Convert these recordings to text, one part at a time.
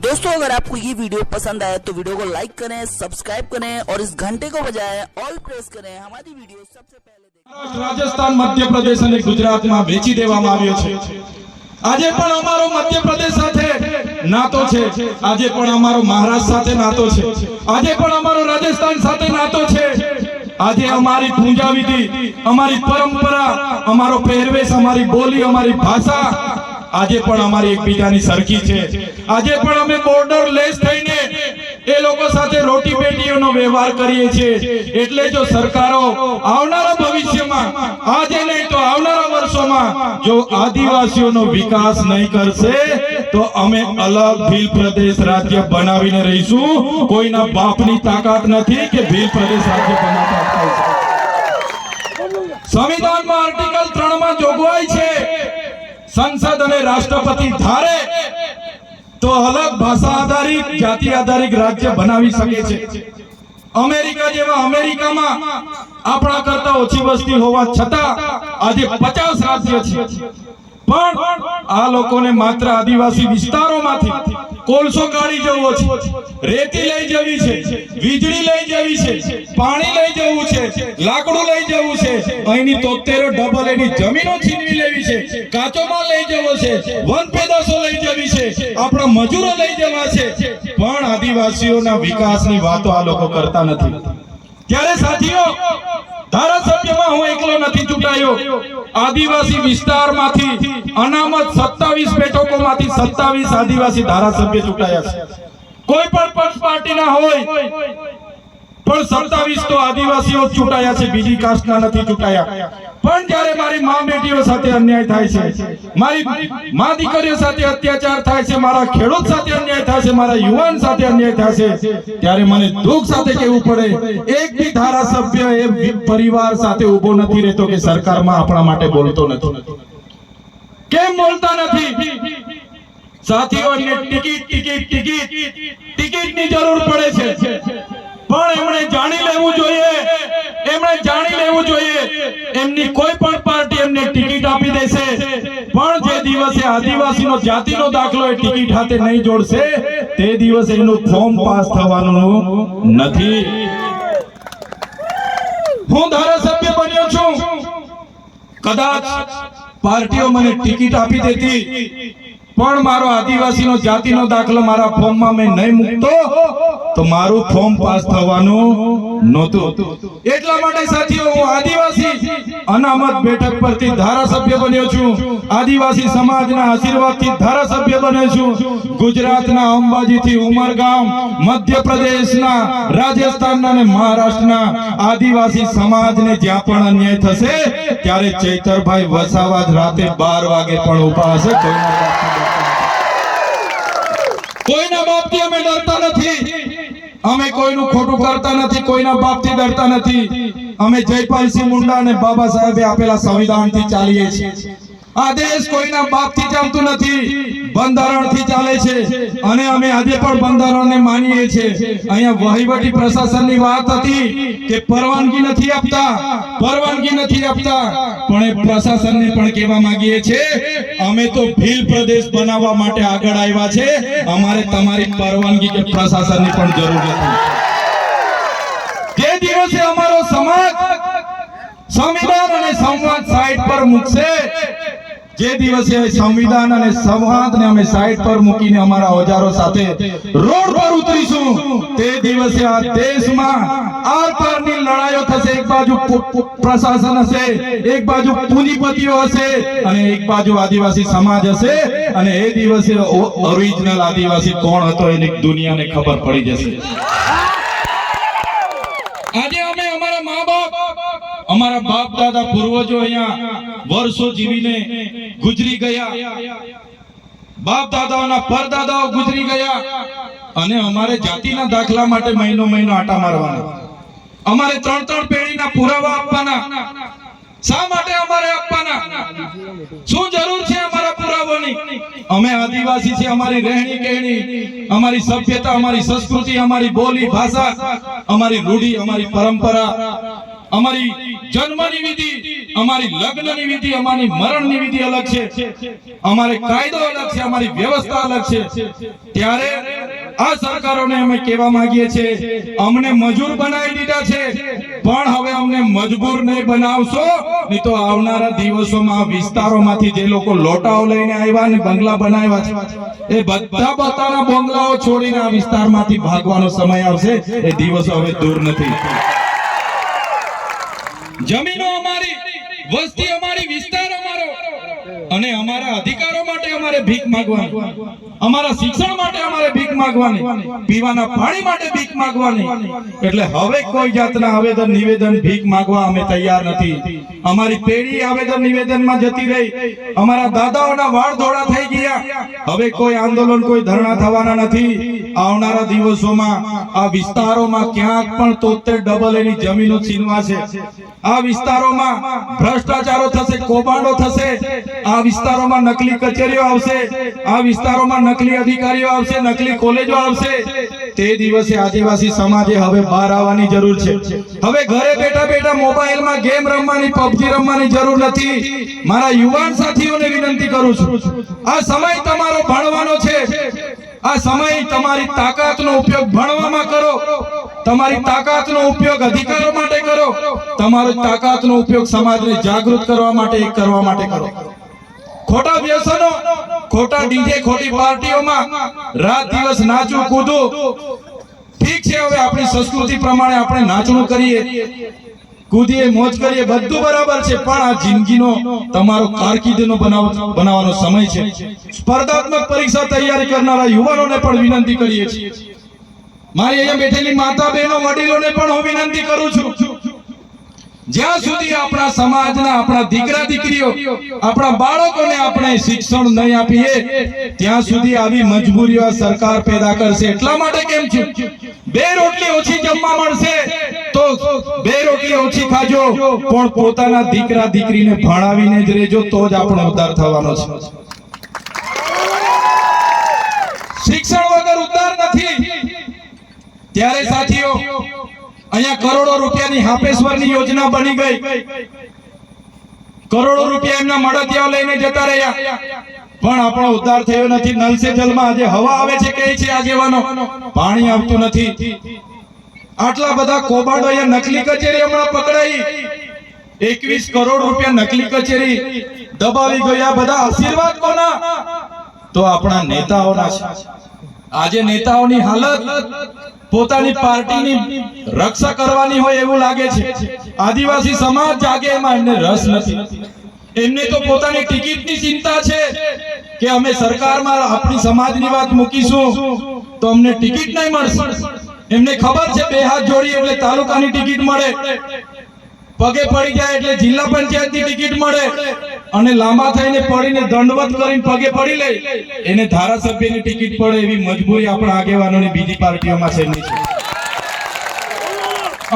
दोस्तों अगर आपको ये वीडियो पसंद आया तो वीडियो को लाइक करें सब्सक्राइब करें और इस घंटे को बजाएं ऑल प्रेस करें हमारी वीडियो सबसे पहले देखें રાજસ્થાન મધ્યપ્રદેશ અને ગુજરાતમાં વેચી દેવામાં આવ્યો છે આજે પણ અમારો મધ્યપ્રદેશ સાથે નાતો છે આજે પણ અમારો મહારાષ્ટ્ર સાથે નાતો છે આજે પણ અમારો રાજસ્થાન સાથે નાતો છે આજે અમારી પૂજા વિધિ અમારી પરંપરા અમારો પહેરવેશ અમારી બોલી અમારી ભાષા આજે પણ અમારી એકબીજાની સરખી છે. આજે પણ અમે બોર્ડર લેસ થઈને એ લોકો સાથે રોટી પેટીઓનો વ્યવહાર કરીએ છીએ. એટલે જો સરકારો આવનારા ભવિષ્યમાં, આજે નહીં તો આવનારા વર્ષોમાં જો આદિવાસીઓનો વિકાસ નહીં કરશે, તો અમે અલગ ભીલ પ્રદેશ રાજ્ય બનાવીને રહીશું. કોઈના બાપની તાકાત નથી કે ભીલ પ્રદેશ રાજ્ય બનાવતા સંવિધાનમાં આર્ટિકલ ત્રણમાં જોગવાઈ છે. સંસદ અને રાષ્ટ્રપતિ ધારે તો અલગ ભાષા આધારિત, જાતિ આધારિત રાજ્ય બનાવી શકે છે. અમેરિકા જેવા અમેરિકામાં આપણા કરતા ઓછી વસ્તી હોવા છતાં આજે પચાસ રાજ્ય છે. પણ આ લોકોને માત્ર આદિવાસી વિસ્તારોમાંથી કોલસો કાઢી જવો છે. રેતી લઈ જવી છે, વીજળી લઈ જવી છે, પાણી લઈ જવું છે, લાકડું લઈ જવું છે. અહીંની તોતેરો ડબલ એની જમીનો છીનવી લેવી છે, કાચો માલ લઈ જવો છે, વન પેદાશો લઈ જવી છે, આપણા મજૂરો લઈ જવા છે. પણ આદિવાસીઓના વિકાસની વાતો આ લોકો કરતા નથી. ત્યારે સાથીઓ ધારાસભ્યમાં હું એકલો નથી ચૂંટાયો. આદિવાસી વિસ્તારમાંથી અનામત સત્તાવીસ બેઠકોમાંથી સત્તાવીસ આદિવાસી ધારાસભ્ય ચૂંટાયા છે. કોઈ પણ પક્ષ પાર્ટીના હોય પણ સત્તાવીસ તો આદિવાસીઓ ચૂંટાયા છે, બીજી કાસ્ટના નથી ચૂંટાયા. પણ જ્યારે મારી મા બેટીઓ સાથે અન્યાય થાય છે, મારી મા દીકરીઓ સાથે અત્યાચાર થાય છે, મારા ખેડૂત સાથે અન્યાય થાય છે, મારા યુવાન સાથે અન્યાય થાય છે, ત્યારે મને દુઃખ સાથે કહેવું પડે, એક બી ધારાસભ્ય એ પરિવાર સાથે ઊભો નથી રહેતો કે સરકારમાં આપણા માટે બોલતો નથી. કેમ બોલતા નથી? સાથીઓને ટિકિટ ટિકિટ ટિકિટ, ટિકિટની જરૂર પડે છે. પણ એમણે જાણી લેવું જોઈએ. એમણે જાણી લેવું જોઈએ. એમની કોઈ પણ પાર્ટી એમને ટિકિટ આપી દેશે. પણ જે દિવસે આદિવાસીનો જાતિનો દાખલો એ ટિકિટ હાથે નહીં જોડશે, તે દિવસે એનું ફોર્મ પાસ થવાનું નથી. હું ધારાસભ્ય બન્યો છું. કદાચ પાર્ટીઓ મને ટિકિટ આપી દેતી. પણ મારો આદિવાસીનો જાતિનો દાખલો મારા ફોર્મમાં મેં નહીં મૂકતો, તો મારું ફોર્મ પાસ થવાનું નહોતું. એટલા માટે સાથીઓ, હું આદિવાસી અનામત બેઠક પરથી ધારાસભ્ય બન્યો છું. આદિવાસી સમાજના આશીર્વાદથી ધારાસભ્ય બન્યો છું. ગુજરાતના અંબાજીથી ઉમરગામ, મધ્યપ્રદેશના, રાજસ્થાનના અને મહારાષ્ટ્રના આદિવાસી સમાજને જ્યાં પણ અન્યાય થશે, ત્યારે ચૈતરભાઈ વસાવા જ રાતે બાર વાગે પણ ઊભા હશે કોઈના બાપથી અમે ડરતા નથી. અમે કોઈનું ખોટું કરતા નથી, કોઈના બાપથી ડરતા નથી. અમે જયપાલસિંહ મુંડા અને બાબા સાહેબે આપેલા સંવિધાનથી ચાલીએ છીએ. આ દેશ કોઈના બાપથી ચાલતું નથી. બંધારણથી ચાલે છે. અને અમે આજે પણ બંધારણને માનીએ છીએ. અહીંયા વહીવટી પ્રશાસનની વાત હતી કે પરવાનગી નથી આપતા, પરવાનગી નથી આપતા. પણ એ પ્રશાસનને પણ કહેવા માંગીએ છીએ અમે તો ભીલ પ્રદેશ બનાવવા માટે આગળ આવ્યા છે. અમારે તમારી પરવાનગી કે પ્રશાસનની પણ જરૂર નથી. જે દિવસે અમારો સમાજ સંવિધાન અને સંવાદ સાઈટ પર મૂકશે જે દિવસે સંવિધાન અને સંવાદને અમે સાઈડ પર મૂકીને અમારા ઓજારો સાથે રોડ પર ઉતરીશું, તે દિવસે આ દેશમાં આર પારની લડાઈઓ થશે, એક બાજુ પ્રશાસન હશે, એક બાજુ પૂંજીપતિઓ હશે અને એક બાજુ આદિવાસી સમાજ હશે અને એ દિવસે ઓરિજિનલ આદિવાસી કોણ હતો એની દુનિયાને ખબર પડી જશે. આજે અમે અમારા મા બાપ અમારા બાપ દાદા પૂર્વજો અહીંયા વર્ષો જીવીને ગુજરી ગયા. બાપ દાદાઓના પરદાદાઓ ગુજરી ગયા અને અમારે જાતિના દાખલા માટે મહિનો મહિનો આટા મારવાના. અમારે ત્રણ ત્રણ પેઢીના પુરાવા આપવાના. શા માટે અમારે આપવાના? શું જરૂર છે અમારા પુરાવાની? અમે આદિવાસી છે અમારી રહેણી કહેણી, અમારી સભ્યતા, અમારી સંસ્કૃતિ, અમારી બોલી, ભાષા, અમારી રૂઢી, અમારી પરંપરા, અમારી જન્મની વિધિ, અમારી લગ્નની વિધિ, અમારી મરણની વિધિ અલગ છે. અમારે કાયદો અલગ છે, અમારી વ્યવસ્થા અલગ છે. ત્યારે આ સરકારોને અમે કહેવા માંગીએ છીએ, અમને મજૂર બનાવી દીધા છે, પણ હવે અમને મજબૂર નહીં બનાવશો. નહીં તો આવનારા દિવસોમાં વિસ્તારોમાંથી જે લોકો લોટાઓ લઈને આવ્યા ને બંગલા બનાવ્યા છે, એ બધા પોતાના બંગલાઓ છોડીને આ વિસ્તારમાંથી ભાગવાનો સમય આવશે. એ દિવસો હવે દૂર નથી જમીનો અમારી, વસ્તી અમારી, વિસ્તાર અમારો. અને અમારા અધિકારો માટે અમારે ભીખ માંગવાની. અમારા શિક્ષણ માટે અમારે ભીખ માંગવાની. પીવાના પાણી માટે ભીખ માંગવાની. એટલે હવે કોઈ જાતના આવેદન, નિવેદન, ભીખ માંગવા અમે તૈયાર નથી. અમારી પેઢી આવેદન, નિવેદનમાં જતી રહી. અમારા દાદાઓના વાળ ધોળા થઈ ગયા. હવે કોઈ આંદોલન, કોઈ ધરણા થવાના નથી. આવનારા દિવસોમાં આ વિસ્તારોમાં ક્યાંક પણ તોતેર ડબલ એની જમીનો છીનવાશે. આ વિસ્તારોમાં ભ્રષ્ટાચારો થશે, કૌભાંડો થશે. આ વિસ્તારોમાં નકલી કચેરીઓ આવશે. આ વિસ્તારોમાં નકલી અધિકારીઓ આવશે, નકલી કોલેજો આવશે. તે દિવસે આદિવાસી સમાજે હવે બહાર આવવાની જરૂર છે. હવે ઘરે બેઠા બેઠા મોબાઈલમાં ગેમ રમવાની પબજી રમવાની જરૂર નથી. મારા યુવાન સાથીઓને વિનંતી કરું છું. આ સમય તમારો ભણવાનો છે. આ સમય તમારી તાકાતનો ઉપયોગ ભણવામાં કરો. તમારી તાકાતનો ઉપયોગ અધિકારો માટે કરો. તમારી તાકાતનો ઉપયોગ સમાજને જાગૃત કરવા માટે કરવા માટે કરો. ખોટા વ્યસનો, ખોટા ડીજે, ખોટી પાર્ટીઓમાં રાત દિવસ નાચું કૂદું ઠીક છે, હવે આપણી સંસ્કૃતિ પ્રમાણે આપણે નાચણું કરીએ. કૂદીએ મોજ કરીએ, બધું બરાબર છે, પણ આ જિંદગીનો તમારો કારકિર્દીનો બનાવ બનાવવાનો સમય છે. સ્પર્ધાત્મક પરીક્ષા તૈયારી કરનારા યુવાનોને પણ વિનંતી કરીએ છીએ. મારી અહીંયા બેઠેલી માતા બહેનો વડીલોને પણ હું વિનંતી કરું છું. જ્યાં સુધી આપણા સમાજના આપણા દીકરા દીકરીઓ, આપણા બાળકોને આપણે શિક્ષણ નહીં આપીએ, ત્યાં સુધી આવી મજબૂરીઓ સરકાર પેદા કરશે. એટલા માટે કેમ છે? બે રોટલી ઓછી જમવા મળશે તો બે રોટલી ઓછી ખાજો, પણ પોતાના દીકરા દીકરીને ભણાવીને જ રહેજો, તો જ આપણો ઉદ્ધાર થવાનો છે. શિક્ષણ વગર ઉદ્ધાર નથી. ત્યારે સાથીઓ અહીંયા કરોડો રૂપિયાની હાપેશ્વરની યોજના બની ગઈ. કરોડો રૂપિયા એમના મળતિયાઓ લઈને જતા રહ્યા. પણ આપણો ઉદ્ધાર થયો નથી. નલ જલમાં આજે હવા આવે છે કે છે આગેવાનો. પાણી આવતું નથી. આટલા બધા કોબાડો અહીંયા નકલી કચેરી હમણાં પકડાઈ. એકવીસ કરોડ રૂપિયા નકલી કચેરી દબાવી ગયા બધા આશીર્વાદ કોના? તો આપણા નેતાઓના છે. આજે નેતાઓની હાલત પોતાની પાર્ટીની રક્ષા કરવાની હોય એવું લાગે છે. આદિવાસી સમાજ જાગે એમાં એમને રસ નથી. એમને તો પોતાની ટિકિટની ચિંતા છે કે અમે સરકારમાં આપણી સમાજની વાત મૂકીશું તો અમને ટિકિટ નહીં મળશે. એમને ખબર છે બે હાથ જોડી એટલે તાલુકાની ટિકિટ મળે. પગે પડી જાય એટલે જિલ્લા પંચાયતની ટિકિટ મળે. અને લાંબા થઈને પડીને દંડવત કરીને પગે પડી લે, એને ધારાસભ્યની ટિકિટ પડે એવી મજબૂરી આપણા આગેવાનોની બીજી પાર્ટીઓમાં છે નહીં.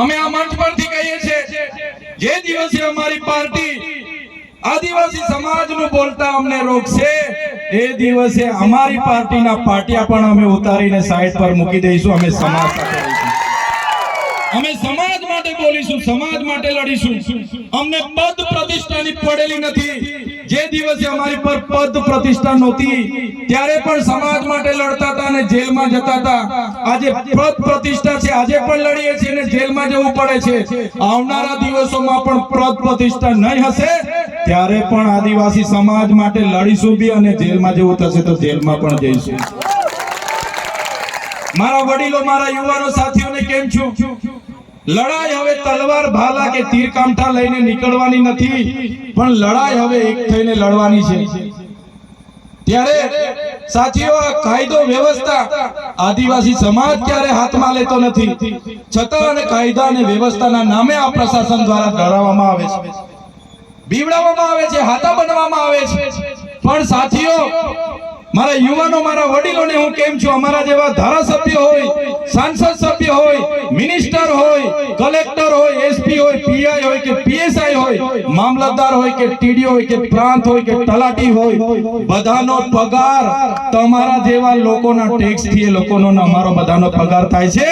અમે આ મંચ પરથી કહીએ છીએ, જે દિવસે અમારી પાર્ટી આદિવાસી સમાજનું બોલતા અમને રોકશે, એ દિવસે અમારી પાર્ટીના પાટિયા પણ અમે ઉતારીને સાઈડ પર મૂકી દઈશું, અમે સમાજ સાથે. અમે સમાજ માટે બોલીશું, સમાજ માટે લડીશું. અમને પદ પ્રતિષ્ઠાની પડેલી નથી. જે દિવસે અમારી પર પદ પ્રતિષ્ઠા નહોતી, ત્યારે પણ સમાજ માટે લડતા હતા અને જેલમાં જતા હતા. આજે પદ પ્રતિષ્ઠા છે, આજે પણ લડીએ છીએ અને જેલમાં જવું પડે છે. આવનારા દિવસોમાં પણ પદ પ્રતિષ્ઠા નહીં હશે, ત્યારે પણ આદિવાસી સમાજ માટે લડીશું બી અને જેલમાં જવું થશે તો જેલમાં પણ જઈશું. મારા વડીલો, મારા યુવાનો, સાથીઓને કેમ છું? લડાઈ હવે તલવાર ભાલા કે તીર કામઠા લઈને નીકળવાની નથી, પણ લડાઈ હવે એક થઈને લડવાની છે. ત્યારે સાથીઓ, આ કાયદો વ્યવસ્થા આદિવાસી સમાજ ક્યારે હાથમાં લેતો નથી? છતાં અને કાયદા અને વ્યવસ્થાના નામે આ પ્રશાસન દ્વારા ડરાવવામાં આવે છે. બીવડાવવામાં આવે છે, હાથા બનવામાં આવે છે. પણ સાથીઓ મારા યુવાનો, મારા વડીલોને હું કેમ છું? અમારા જેવા ધારાસભ્ય હોય, સાંસદ સભ્ય હોય, મિનિસ્ટર હોય, કલેક્ટર હોય, એસપી હોય, પીઆઈ હોય કે પીએસઆઈ હોય, મામલતદાર હોય કે ટીડીઓ હોય કે પ્રાંત હોય કે તલાટી હોય, બધાનો પગાર તમારા જેવા લોકોના ટેક્સથી એ લોકોનો અમારો બધાનો પગાર થાય છે.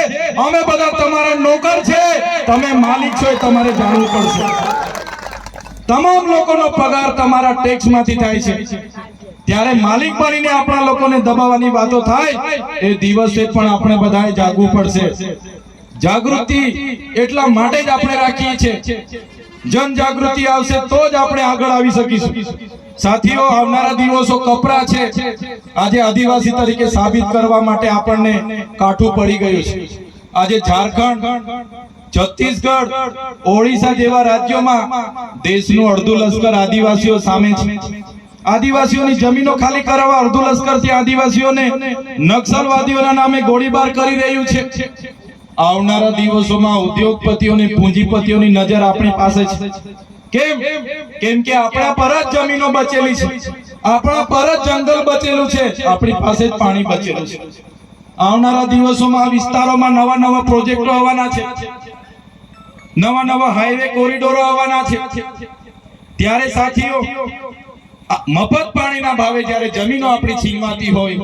અમે બધા તમારા નોકર છે. તમે માલિક છો એ તમારે જાણવું પડશે. તમામ લોકોનો પગાર તમારા ટેક્સમાંથી થાય છે. ત્યારે માલિક બનીને આપણા લોકોને દબાવવાની વાતો થાય, એ દિવસે પણ આપણે બધાએ જાગવું પડશે. જાગૃતિ એટલા માટે જ આપણે રાખીએ છીએ. જન જાગૃતિ આવશે તો જ આપણે આગળ આવી શકીશું. સાથીઓ, આવનારા દિવસો કપરા છે. આજે આદિવાસી તરીકે સાબિત કરવા માટે આપણને કાઠું પડી ગયું છે. આજે ઝારખંડ, છત્તીસગઢ, ઓડિશા જેવા રાજ્યોમાં દેશનું અડધું લશ્કર આદિવાસીઓ સામે છે. આદિવાસીઓની જમીનો ખાલી કરાવવા અર્ધુ લશ્કર ત્યાં આદિવાસીઓને નક્સલવાદીઓના નામે ગોળીબાર કરી રહ્યું છે. આવનારા દિવસોમાં ઉદ્યોગપતિઓની, પૂંજીપતિઓની નજર આપણી પાસે છે. કેમ? કેમ કે આપણા પર જ જમીનો બચેલી છે. આપણા પર જ જંગલ બચેલું છે. આપણી પાસે જ પાણી બચેલું છે. આવનારા દિવસોમાં આ વિસ્તારોમાં નવા નવા પ્રોજેક્ટો આવવાના છે. નવા નવા હાઈવે કોરિડોરો આવવાના છે. ત્યારે સાથીઓ મફત પાણીના ભાવે જ્યારે જમીનો આપણી છીનવાતી હોય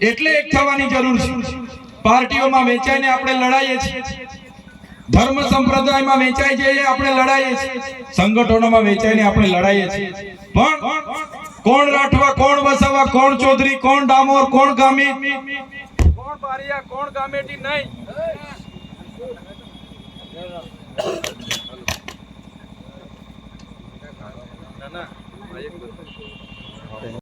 એટલે એક થવાની જરૂર છે. પાર્ટીઓમાં વેચાઈને આપણે લડાઈએ છીએ. ધર્મ સંપ્રદાયમાં વેચાઈ જઈએ આપણે લડાઈએ છીએ. સંગઠનોમાં વેચાઈને આપણે લડાઈએ છીએ. પણ કોણ રાઠવા કોણ વસાવા કોણ ચૌધરી કોણ ડામોર કોણ ગામી? કોણ બારિયા કોણ ગામેટી નહીં. ના ના. આ એક બધું.